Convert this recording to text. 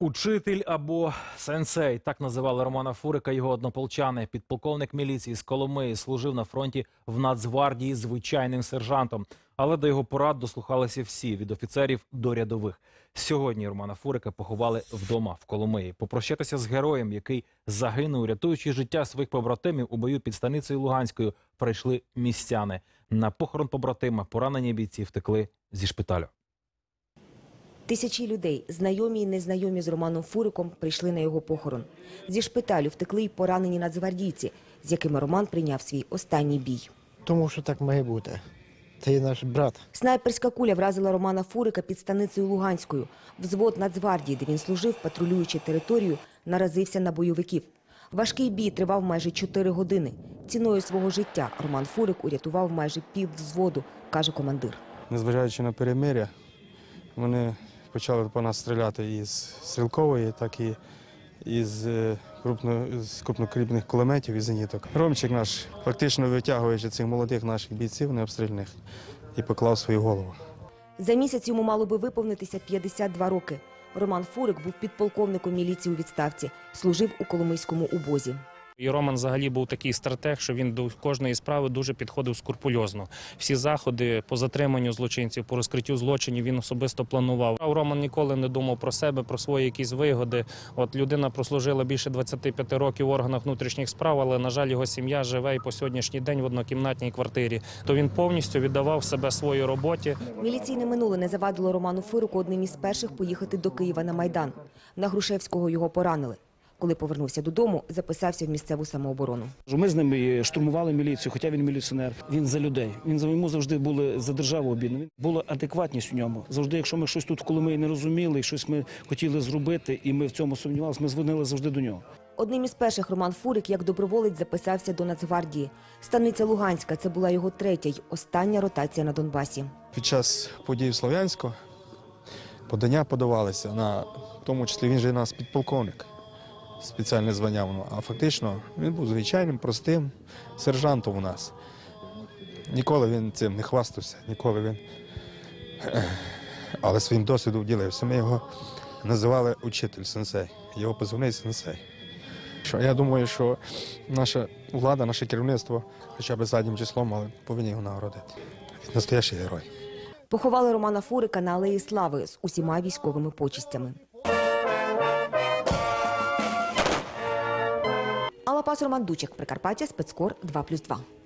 Учитель або сенсей так називали Романа Фурика його однополчани. Підполковник міліції з Коломиї служив на фронті в Нацгвардії звичайним сержантом. Але до його порад дослухалися всі від офіцерів до рядових. Сьогодні Романа Фурика поховали вдома в Коломиї. Попрощатися з героєм, який загинув, рятуючи життя своїх побратимів у бою під станицею Луганською, прийшли містяни. На похорон побратима поранені бійці втекли зі шпиталю. Тисячі людей, знайомі і незнайомі з Романом Фуриком, прийшли на його похорон. Зі шпиталю втекли й поранені нацгвардійці, з якими Роман прийняв свій останній бій. Тому що так має бути. Це є наш брат. Снайперська куля вразила Романа Фурика під станицею Луганською. Взвод Нацгвардії, де він служив, патрулюючи територію, наразився на бойовиків. Важкий бій тривав майже 4 години. Ціною свого життя Роман Фурик урятував майже пів взводу, каже командир. незважаючи на перемиря, вони почали по нас стріляти із стрілкової, так і із е, крупно, з крупнокалібних кулеметів і зеніток. Ромчик наш, фактично витягуючи цих молодих наших бійців необстрільних, і поклав свою голову. За місяць йому мало би виповнитися 52 роки. Роман Фурик був підполковником міліції у відставці, служив у Коломийському убозі. І Роман взагалі був такий стратег, що він до кожної справи дуже підходив скрупульозно. Всі заходи по затриманню злочинців, по розкриттю злочинів він особисто планував. Роман ніколи не думав про себе, про свої якісь вигоди. От людина прослужила більше 25 років в органах внутрішніх справ, але на жаль, його сім'я живе і по сьогоднішній день в однокімнатній квартирі. То він повністю віддавав себе своїй роботі. Міліційне минуле не завадило Роману Фурику одним із перших поїхати до Києва на Майдан. На Грушевського його поранили. Коли повернувся додому, записався в місцеву самооборону. Ми з ним і штурмували міліцію, хоча він міліціонер. Він за людей. Він за йому завжди були за державу обідно. Він була адекватність у ньому. Завжди, якщо ми щось тут в Коломиї не розуміли, щось ми хотіли зробити, і ми в цьому сумнівалися, ми дзвонили завжди до нього. Одним із перших Роман Фурик як доброволець записався до Нацгвардії. Станиця Луганська це була його третя й остання ротація на Донбасі. Під час подій в Слов'янську подання подавалися на в тому числі він же у нас підполковник. Спеціальне звання воно. А фактично він був звичайним, простим сержантом у нас. Ніколи він цим не хвастався, ніколи він. Але своїм досвідом ділився. Ми його називали учитель сенсей. Його позивний сенсей. Я думаю, що наша влада, наше керівництво, хоча б заднім числом, але повинні його нагородити. Настоящий герой. Поховали Романа Фурика на Алеї Слави з усіма військовими почистями. Пас, Роман Дучик, Прикарпаття, спецкор 2+,2.